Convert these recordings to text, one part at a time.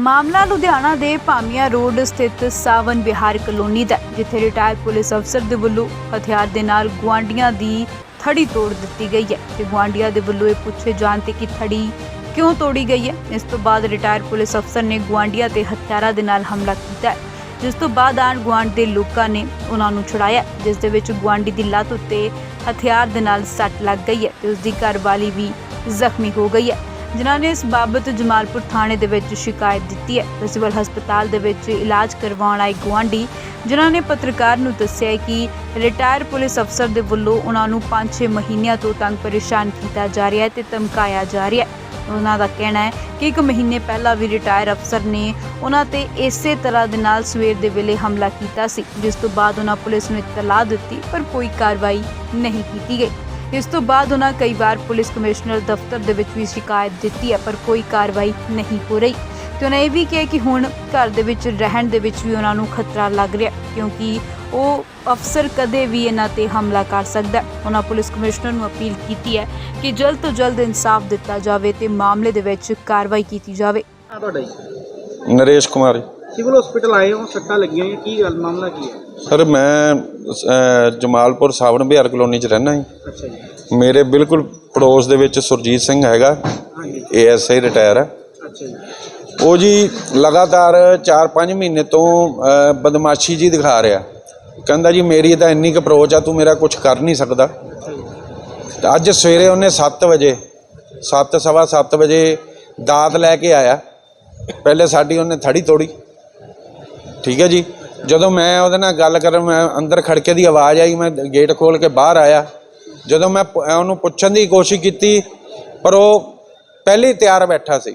ਮਾਮਲਾ ਲੁਧਿਆਣਾ ਦੇ ਭਾਮੀਆ ਰੋਡ ਸਥਿਤ ਸਾਵਨ ਵਿਹਾਰ ਕਲੋਨੀ ਦਾ ਜਿੱਥੇ ਰਿਟਾਇਰ ਪੁਲਿਸ ਅਫਸਰ ਦੇ ਵੱਲੋਂ ਹਥਿਆਰ ਦੇ ਨਾਲ ਗੁਆਂਢੀਆਂ ਦੀ ਥੜੀ ਤੋੜ ਦਿੱਤੀ ਗਈ ਹੈ ਤੇ ਗੁਆਂਢੀਆਂ ਦੇ ਵੱਲੋਂ ਇਹ ਪੁੱਛੇ ਜਾਣ ਤੇ ਕਿ ਥੜੀ ਕਿਉਂ ਤੋੜੀ ਗਈ ਹੈ? ਇਸ ਤੋਂ ਬਾਅਦ ਰਿਟਾਇਰ ਪੁਲਿਸ ਅਫਸਰ ਨੇ ਗੁਆਂਢੀਆਂ ਤੇ ਹਥਿਆਰਾਂ ਦੇ ਨਾਲ ਹਮਲਾ ਕੀਤਾ ਜਿਸ ਤੋਂ ਬਾਅਦ ਆਣ ਗੁਆਂਢ ਦੇ ਲੋਕਾਂ ਨੇ ਉਹਨਾਂ ਨੂੰ ਛੁਡਾਇਆ ਜਿਸ ਦੇ ਵਿੱਚ ਗੁਆਂਢੀ ਦੀ ਲੱਤ ਉੱਤੇ ਹਥਿਆਰ ਦੇ ਨਾਲ ਸੱਟ ਲੱਗ ਗਈ ਹੈ ਤੇ ਉਸ ਦੀ ਘਰਵਾਲੀ ਵੀ ਜ਼ਖਮੀ ਹੋ ਗਈ ਹੈ। ਜਿਨ੍ਹਾਂ ਨੇ ਇਸ ਬਾਬਤ ਜਮਾਲਪੁਰ ਥਾਣੇ ਦੇ ਵਿੱਚ ਸ਼ਿਕਾਇਤ ਦਿੱਤੀ ਹੈ। ਸਿਵਲ ਹਸਪਤਾਲ ਦੇ ਵਿੱਚ ਇਲਾਜ ਕਰਵਾਉਣ ਆਏ ਗੁਆਂਢੀ, ਜਿਨ੍ਹਾਂ ਨੇ ਪੱਤਰਕਾਰ ਨੂੰ ਦੱਸਿਆ ਕਿ ਰਿਟਾਇਰ ਪੁਲਿਸ ਅਫਸਰ ਦੇ ਵੱਲੋਂ ਉਹਨਾਂ ਨੂੰ 5-6 ਮਹੀਨਿਆਂ ਤੋਂ ਤੰਗ ਪਰੇਸ਼ਾਨ ਕੀਤਾ ਜਾ ਰਿਹਾ ਹੈ ਤੇ ਧਮਕਾਇਆ ਜਾ ਰਿਹਾ ਹੈ। ਉਹਨਾਂ ਦਾ ਕਹਿਣਾ ਹੈ ਕਿ ਇੱਕ ਮਹੀਨੇ ਪਹਿਲਾਂ ਵੀ ਰਿਟਾਇਰ ਅਫਸਰ ਨੇ ਉਹਨਾਂ ਤੇ ਇਸੇ ਤਰ੍ਹਾਂ ਦੇ ਨਾਲ ਸਵੇਰ ਦੇ ਵੇਲੇ ਹਮਲਾ ਕੀਤਾ ਸੀ, ਜਿਸ ਤੋਂ ਬਾਅਦ ਉਹਨਾਂ ਪੁਲਿਸ ਨੂੰ ਇਤਲਾਹ ਦਿੱਤੀ, ਪਰ ਕੋਈ ਕਾਰਵਾਈ ਨਹੀਂ ਕੀਤੀ ਗਈ। ਇਸ ਤੋਂ ਬਾਅਦ ਉਹਨਾਂ ਕਈ ਵਾਰ ਪੁਲਿਸ ਕਮਿਸ਼ਨਰ ਦਫ਼ਤਰ ਦੇ ਵਿੱਚ ਵੀ ਸ਼ਿਕਾਇਤ ਦਿੱਤੀ ਹੈ ਪਰ ਕੋਈ ਕਾਰਵਾਈ ਨਹੀਂ ਹੋ ਰਹੀ ਤੇ ਉਹਨਾਂ ਇਹ ਵੀ ਕਿਹਾ ਕਿ ਹੁਣ ਘਰ ਦੇ ਵਿੱਚ ਰਹਿਣ ਦੇ ਵਿੱਚ ਵੀ ਉਹਨਾਂ ਨੂੰ ਖਤਰਾ ਲੱਗ ਰਿਹਾ ਕਿਉਂਕਿ ਉਹ ਅਫਸਰ ਕਦੇ ਵੀ ਇਹਨਾਂ ਤੇ ਹਮਲਾ ਕਰ ਸਕਦਾ ਹੈ। ਉਹਨਾਂ ਪੁਲਿਸ ਕਮਿਸ਼ਨਰ ਨੂੰ ਅਪੀਲ ਕੀਤੀ ਹੈ ਕਿ ਜਲਦ ਤੋਂ ਜਲਦ ਇਨਸਾਫ ਦਿੱਤਾ ਜਾਵੇ ਤੇ ਮਾਮਲੇ ਦੇ ਵਿੱਚ ਕਾਰਵਾਈ ਕੀਤੀ ਜਾਵੇ ਆ ਤੁਹਾਡਾ ਜੀ ਨਰੇਸ਼ ਕੁਮਾਰ ਜੀ। ਸਿਵਲ ਹਸਪੀਟਲ ਆਏ ਹੋ ਸੱਟਾਂ ਲੱਗੀਆਂ ਹੋਈਆਂ ਕੀ ਗੱਲ ਮਾਮਲਾ ਕੀ ਹੈ? ਸਰ ਮੈਂ ਅਹ, ਜਮਾਲਪੁਰ ਸਾਵਣ ਬਿਹਾਰ ਕਲੋਨੀ 'ਚ ਰਹਿਣਾ ਜੀ। ਅੱਛਾ ਜੀ। ਮੇਰੇ ਬਿਲਕੁਲ ਪੜੋਸ ਦੇ ਵਿੱਚ ਸੁਰਜੀਤ ਸਿੰਘ ਹੈਗਾ ਹਾਂਜੀ। ਏਐਸਆਈ ਰਿਟਾਇਰ ਹੈ। ਅੱਛਾ ਜੀ। ਉਹ ਜੀ ਲਗਾਤਾਰ 4-5 ਮਹੀਨੇ ਤੋਂ ਅਹ, ਬਦਮਾਸ਼ੀ ਜੀ ਦਿਖਾ ਰਿਹਾ। ਕਹਿੰਦਾ ਜੀ ਮੇਰੀ ਤਾਂ ਇੰਨੀ ਕੁ ਅਪਰੋਚ ਆ ਤੂੰ ਮੇਰਾ ਕੁਝ ਕਰ ਨਹੀਂ ਸਕਦਾ। ਅੱਛਾ ਜੀ। ਤੇ ਅੱਜ ਸਵੇਰੇ ਉਹਨੇ 7 ਵਜੇ 7 ਸਵਾ 7 ਵਜੇ ਦਾਤ ਲੈ ਕੇ ਆਇਆ। ਪਹਿਲੇ ਸਾਡੀ ਉਹਨੇ ਥੜੀ ਤੋੜੀ। ਠੀਕ ਹੈ ਜੀ? ਜਦੋਂ ਮੈਂ ਉਹਦੇ ਨਾਲ ਗੱਲ ਕਰਨ ਮੈਂ ਅੰਦਰ ਖੜਕੇ ਦੀ ਆਵਾਜ਼ ਆਈ ਮੈਂ ਗੇਟ ਖੋਲ ਕੇ ਬਾਹਰ ਆਇਆ। ਜਦੋਂ ਮੈਂ ਉਹਨੂੰ ਪੁੱਛਣ ਦੀ ਕੋਸ਼ਿਸ਼ ਕੀਤੀ ਪਰ ਉਹ ਪਹਿਲੇ ਤਿਆਰ ਬੈਠਾ ਸੀ।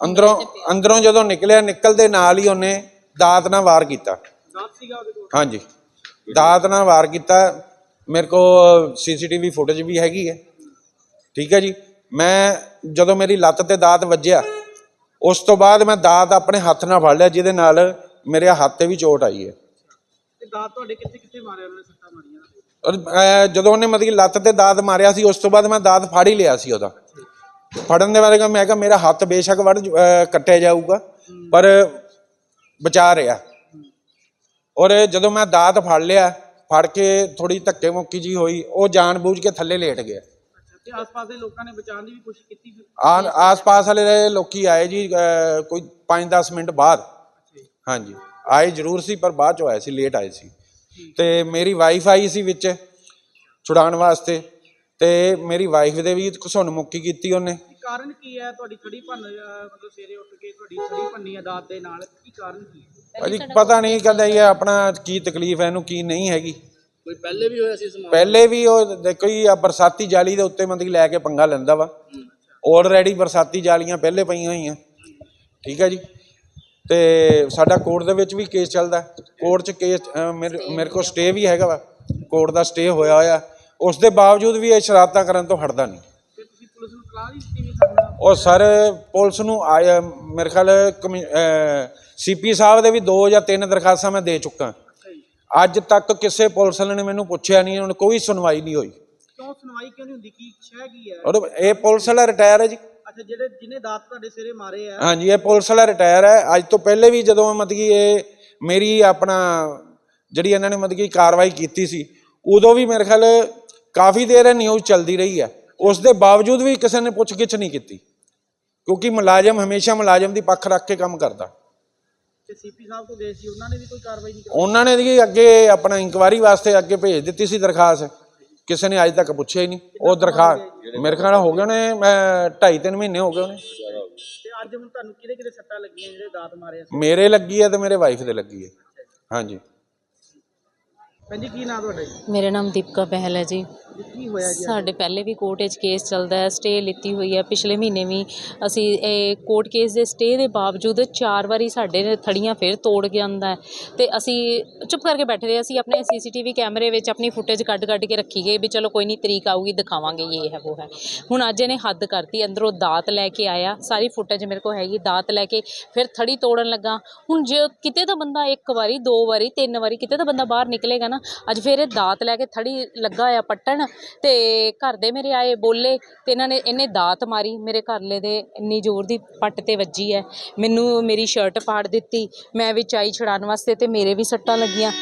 ਅੰਦਰੋਂ ਅੰਦਰੋਂ ਜਦੋਂ ਨਿਕਲਿਆ ਨਿਕਲਦੇ ਨਾਲ ਹੀ ਉਹਨੇ ਦਾਤ ਨਾਲ ਵਾਰ ਕੀਤਾ। ਹਾਂਜੀ। ਦਾਤ ਨਾਲ ਵਾਰ ਕੀਤਾ। ਮੇਰੇ ਕੋਲ ਸੀਸੀਟੀਵੀ ਫੁਟੇਜ ਵੀ ਹੈਗੀ ਹੈ। ਠੀਕ ਹੈ ਜੀ? ਮੈਂ ਜਦੋਂ ਮੇਰੀ ਲੱਤ ਤੇ ਦਾਤ ਵੱਜਿਆ ਉਸ ਤੋਂ ਬਾਅਦ ਮੈਂ ਦਾਤ ਆਪਣੇ ਹੱਥ ਨਾਲ ਫੜ ਲਿਆ ਜਿਹਦੇ ਨਾਲ ਮੇਰੇ ਹੱਥ ਤੇ ਵੀ ਚੋਟ ਆਈ ਹੈ। ਤੇ ਦਾਤ ਤੁਹਾਡੇ ਕਿੱਥੇ ਕਿੱਥੇ ਮਾਰਿਆ ਉਹਨਾਂ ਨੇ ਸੱਟਾਂ ਮਾਰੀਆਂ? ਔਰ ਅਹ, ਜਦੋਂ ਉਹਨੇ ਮਤਲਬ ਕਿ ਲੱਤ ਤੇ ਦਾਤ ਮਾਰਿਆ ਸੀ ਉਸ ਤੋਂ ਬਾਅਦ ਮੈਂ ਦਾਤ ਫੜ ਹੀ ਲਿਆ ਸੀ ਉਹਦਾ। ਫੜਨ ਦੇ ਬਾਰੇ ਮੈਂ ਕਿਹਾ ਮੇਰਾ ਹੱਥ ਬੇਸ਼ੱਕ ਵੜ ਜੂ- ਅਹ, ਕੱਟਿਆ ਜਾਊਗਾ ਪਰ ਬਚਾ ਰਿਹਾ। ਔਰ ਜਦੋਂ ਮੈਂ ਦਾਤ ਫੜ ਲਿਆ ਫੜ ਕੇ ਥੋੜੀ ਧੱਕੇ ਮੁੱਕੀ ਜੀ ਹੋਈ ਉਹ ਜਾਣ ਬੂਝ ਕੇ ਥੱਲੇ ਲੇਟ ਗਿਆ। ਤੇ ਆਸ-ਪਾਸ ਦੇ ਲੋਕਾਂ ਨੇ ਬਚਾਉਣ ਦੀ ਵੀ ਕੋਸ਼ਿਸ਼ ਕੀਤੀ ਫਿਰ ਆਨ ਆਸ-ਪਾਸ ਵਾਲੇ ਲੋਕੀ ਆਏ ਜੀ ਅਹ, ਕੋਈ 5-10 ਮਿੰਟ ਬਾਅਦ। ਹਾਂਜੀ। ਆਏ ਜ਼ਰੂਰ ਸੀ ਪਰ ਬਾਅਦ ਚ ਆਏ ਸੀ ਲੇਟ ਆਏ ਸੀ। ਤੇ ਮੇਰੀ ਵਾਈਫ ਆਈ ਸੀ ਵਿੱਚ ਛੁਡਾਉਣ ਵਾਸਤੇ। ਤੇ ਮੇਰੀ ਵਾਈਫ ਦੇ ਵੀ ਘਸੁੰਨ ਮੁੱਕੀ ਕੀਤੀ ਉਹਨੇ। ਕੀ ਕਾਰਨ ਕੀ ਹੈ? ਤੁਹਾਡੀ ਛੜੀ ਭੰਨ ਅਹ, ਮਤਲਬ ਸਵੇਰੇ ਉੱਠ ਕੇ ਤੁਹਾਡੀ ਛੜੀ ਭੰਨੀ ਹੈ ਦਾਤ ਦੇ ਨਾਲ ਕੀ ਕਾਰਨ ਕੀ ਹੈ? ਪਤਾ ਨਹੀਂ ਕਹਿੰਦਾ ਇਹ ਆਪਣਾ ਕੀ ਤਕਲੀਫ ਹੈ ਇਹਨੂੰ ਕੀ ਨਹੀਂ ਹੈਗੀ। ਕੋਈ ਪਹਿਲੇ ਵੀ ਹੋਇਆ ਸੀ ਇਸ ਪਹਿਲੇ ਵੀ ਉਹ ਦੇਖੋ ਜੀ ਆ ਬਰਸਾਤੀ ਜਾਲੀ ਦੇ ਉੱਤੇ ਕਿ ਲੈ ਕੇ ਪੰਗਾ ਲੈਂਦਾ ਵਾ। ਆਲਰੇਡੀ ਬਰਸਾਤੀ ਜਾਲੀਆਂ ਪਹਿਲੇ ਪਈਆਂ ਹੋਈਆਂ। ਠੀਕ ਹੈ ਜੀ? ਤੇ ਸਾਡਾ ਕੋਰਟ ਦੇ ਵਿੱਚ ਵੀ ਕੇਸ ਚੱਲਦਾ। ਕੋਰਟ 'ਚ ਕੇਸ ਮੇਰੇ ਕੋਲ ਸਟੇ ਵੀ ਹੈਗਾ ਵਾ। ਕੋਰਟ ਦਾ ਸਟੇ ਹੋਇਆ ਹੋਇਆ। ਉਸ ਦੇ ਬਾਵਜੂਦ ਵੀ ਇਹ ਸ਼ਰਾਰਤਾਂ ਕਰਨ ਤੋਂ ਹਟਦਾ ਨਹੀਂ। ਉਹ ਸਰ ਪੁਲਿਸ ਨੂੰ ਆਇਆ ਮੇਰੇ ਖਿਆਲ ਸੀਪੀ ਸਾਹਿਬ ਦੇ ਵੀ ਦੋ ਜਾਂ ਤਿੰਨ ਦਰਖਾਸਤਾਂ ਮੈਂ ਦੇ ਚੁੱਕਾ। ਅੱਜ ਤੱਕ ਕਿਸੇ ਪੁਲਿਸ ਵਾਲੇ ਨੇ ਮੈਨੂੰ ਪੁੱਛਿਆ ਨਹੀਂ ਉਹਨਾਂ ਕੋਈ ਸੁਣਵਾਈ ਨਹੀਂ ਹੋਈ। ਕਿਉਂ ਸੁਣਵਾਈ ਕਿਉਂ ਨਹੀਂ ਹੁੰਦੀ? ਕੀ ਸ਼ਹਿ ਕੀ ਹੈ? ਔਰ ਇਹ ਪੁਲਿਸ ਵਾਲਾ ਰਿਟਾਇਰ ਹੈ ਜੀ। ਅੱਛਾ ਜਿਹੜੇ ਜਿਹਨੇ ਦਾਤ ਤੁਹਾਡੇ ਸਿਰੇ ਮਾਰੇ ਆ। ਹਾਂਜੀ ਇਹ ਪੁਲਿਸ ਵਾਲਾ ਰਿਟਾਇਰ ਹੈ। ਅੱਜ ਤੋਂ ਪਹਿਲੇ ਵੀ ਜਦੋਂ ਮਤਲਬ ਕਿ ਇਹ ਮੇਰੀ ਆਪਣਾ ਜਿਹੜੀ ਇਹਨਾਂ ਨੇ ਮਤਲਬ ਕਿ ਕਾਰਵਾਈ ਕੀਤੀ ਸੀ ਉਦੋਂ ਵੀ ਮੇਰੇ ਖਿਆਲ ਕਾਫੀ ਦੇਰ ਇਹ ਨਿਊਜ਼ ਚੱਲਦੀ ਰਹੀ ਹੈ। ਉਸ ਦੇ ਬਾਵਜੂਦ ਵੀ ਕਿਸੇ ਨੇ ਪੁੱਛਗਿੱਛ ਨਹੀਂ ਕੀਤੀ। ਕਿਉਂਕਿ ਮੁਲਾਜ਼ਮ ਹਮੇਸ਼ਾ ਮੁਲਾਜ਼ਮ ਦੀ ਪੱਖ ਰੱਖ ਕੇ ਕੰਮ ਕਰਦਾ। ਤੇ ਸੀਪੀ ਸਾਹਿਬ ਤੋਂ ਗਏ ਸੀ ਉਹਨਾਂ ਨੇ ਵੀ ਕੋਈ ਕਾਰਵਾਈ ਨਹੀਂ ਕੀਤੀ? ਉਹਨਾਂ ਨੇ ਜੀ ਅੱਗੇ ਆਪਣਾ ਇਨਕੁਆਰੀ ਵਾਸਤੇ ਅੱਗੇ ਭੇਜ ਦਿੱਤੀ ਸੀ ਦਰਖਾਸਤ। ਕਿਸੇ ਨੇ ਅੱਜ ਤੱਕ ਪੁੱਛਿਆ ਹੀ ਨਹੀਂ। ਉਹ ਦਰਖਾਸਤ ਮੇਰੇ ਖਿਆਲ ਹੋ ਗਏ ਨੇ ਢਾਈ ਤਿੰਨ ਮਹੀਨੇ ਹੋ ਗਏ ਉਹਨੇ ਤੇ ਅੱਜ ਹੁਣ ਤੁਹਾਨੂੰ ਕਿਹਦੇ ਕਿਹਦੇ ਸੱਟਾਂ ਲੱਗੀਆਂ ਜਿਹੜੇ ਦਾਤ ਮਾਰੇ ਲੱਗੀ ਹੈ ਤੇ ਮੇਰੇ ਵਾਈਫ ਦੇ ਲੱਗੀ ਹੈ ਹਾਂਜੀ। ਕੀ ਨਾਂ ਤੁਹਾਡਾ ਜੀ? ਮੇਰਾ ਨਾਮ ਦੀਪਕਾ ਬਹਿਲ ਹੈ ਜੀ। ਕੀ ਹੋਇਆ ਜੀ ਸਾਡੇ ਪਹਿਲੇ ਵੀ ਕੋਰਟ ਵਿੱਚ ਕੇਸ ਚੱਲਦਾ ਹੈ ਸਟੇ ਲਿੱਤੀ ਹੋਈ ਹੈ। ਪਿਛਲੇ ਮਹੀਨੇ ਵੀ ਅਸੀਂ ਇਹ ਕੋਰਟ ਕੇਸ ਦੇ ਸਟੇ ਦੇ ਬਾਵਜੂਦ ਚਾਰ ਵਾਰੀ ਸਾਡੇ ਨੇ ਥੜੀਆਂ ਫਿਰ ਤੋੜ ਕੇ ਆਂਦਾ ਹੈ। ਤੇ ਅਸੀਂ ਚੁੱਪ ਕਰਕੇ ਬੈਠੇ ਰਹੇ ਅਸੀਂ ਆਪਣੇ ਸੀਸੀਟੀਵੀ ਕੈਮਰੇ ਵਿੱਚ ਆਪਣੀ ਫੁਟੇਜ ਕੱਢ ਕੱਢ ਕੇ ਰੱਖੀ ਗਏ ਵੀ ਚਲੋ ਕੋਈ ਨਹੀਂ ਤਰੀਕ ਆਊਗੀ ਦਿਖਾਵਾਂਗੇ ਇਹ ਹੈ ਉਹ ਹੈ। ਹੁਣ ਅੱਜ ਇਹਨੇ ਹੱਦ ਕਰਤੀ ਅੰਦਰੋਂ ਦਾਤ ਲੈ ਕੇ ਆਇਆ ਸਾਰੀ ਫੁਟੇਜ ਮੇਰੇ ਕੋਲ ਹੈਗੀ ਦਾਤ ਲੈ ਕੇ ਫਿਰ ਥੜੀ ਤੋੜਨ ਲੱਗਾ। ਹੁਣ ਜੇ ਕਿਤੇ ਤਾਂ ਬੰਦਾ ਇੱਕ ਵਾਰੀ ਦੋ ਵਾਰੀ ਤਿੰਨ ਵਾਰੀ ਕਿਤੇ ਤਾਂ ਬੰਦਾ ਬਾਹਰ ਨਿਕਲੇਗਾ ਨਾ ਨਾ। ਅੱਜ ਫਿਰ ਇਹ ਦਾਤ ਲੈ ਕੇ ਥੜੀ ਲੱਗਾ ਹੋਇਆ ਪੱਟਣ ਤੇ ਘਰ ਦੇ ਮੇਰੇ ਆਏ ਬੋਲੇ ਤੇ ਇਹਨਾਂ ਨੇ ਇਹਨੇ ਦਾਤ ਮਾਰੀ, ਮੇਰੇ ਘਰਲੇ ਦੇ ਇੰਨੀ ਜ਼ੋਰ ਦੀ ਪੱਟ ਤੇ ਵੱਜੀ ਹੈ ਮੈਨੂੰ ਮੇਰੀ ਸ਼ਰਟ ਪਾੜ ਦਿੱਤੀ, ਮੈਂ ਵਿੱਚ ਆਈ ਛੁਡਾਉਣ ਵਾਸਤੇ ਤੇ ਮੇਰੇ ਵੀ ਸੱਟਾਂ ਲੱਗੀਆਂ।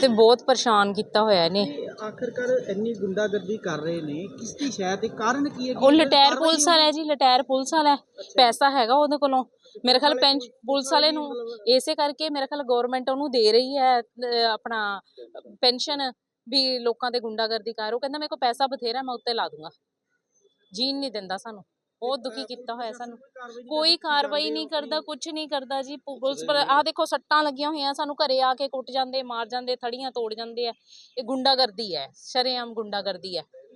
ਤੇ ਬਹੁਤ ਪਰੇਸ਼ਾਨ ਕੀਤਾ ਹੋਇਆ ਇਹਨੇ। ਆਖਰਕਾਰ ਇੰਨੀ ਗੁੰਡਾਗਰਦੀ ਕਰ ਰਹੇ ਨੇ ਕਿਸ ਦੀ ਸ਼ਾਇਦ ਤੇ ਕਾਰਨ ਕੀ ਹੈ? ਕਿ ਉਹ ਲਟੈਰ ਪੁਲਿਸ ਵਾਲਾ ਹੈ ਜੀ ਲਟੈਰ ਪੁਲਿਸ ਵਾਲਾ ਹੈ। ਪੈਸਾ ਹੈਗਾ ਉਹਦੇ ਕੋਲੋਂ। ਮੇਰੇ ਖਿਆਲ ਪੈਂਚ ਪੁਲਿਸ ਵਾਲੇ ਨੂੰ ਇਸੇ ਕਰਕੇ ਮੇਰੇ ਖਿਆਲ ਗਵਰਨਮੈਂਟ ਉਹਨੂੰ ਦੇ ਰਹੀ ਹੈ ਅਹ, ਆਪਣਾ ਪੈਨਸ਼ਨ ਵੀ ਲੋਕਾਂ ਦੇ ਗੁੰਡਾਗਰਦੀ ਕਰ। ਉਹ ਕਹਿੰਦਾ ਮੇਰੇ ਕੋਲ ਪੈਸਾ ਬਥੇਰਾ ਮੈਂ ਉੱਤੇ ਲਾ ਦੂੰਗਾ। ਜੀਣ ਨਹੀਂ ਦਿੰਦਾ ਸਾਨੂੰ। ਬਹੁਤ ਦੁਖੀ ਕੀਤਾ ਹੋਇਆ ਸਾਨੂੰ। ਕੋਈ ਕਾਰਵਾਈ ਨਹੀਂ ਕਰਦਾ ਕੁਝ ਨਹੀਂ ਕਰਦਾ ਜੀ। ਪੁਲਿਸ ਪਰ ਆਹ ਦੇਖੋ ਸੱਟਾਂ ਲੱਗੀਆਂ ਹੋਈਆਂ ਸਾਨੂੰ ਘਰੇ ਆ ਕੇ ਕੁੱਟ ਜਾਂਦੇ ਮਾਰ ਜਾਂਦੇ ਥੜੀਆਂ ਤੋੜ ਜਾਂਦੇ ਆ। ਇਹ ਗੁੰਡਾਗਰਦੀ ਹੈ ਸ਼ਰੇਆਮ ਗੁੰਡਾਗਰਦੀ ਹੈ।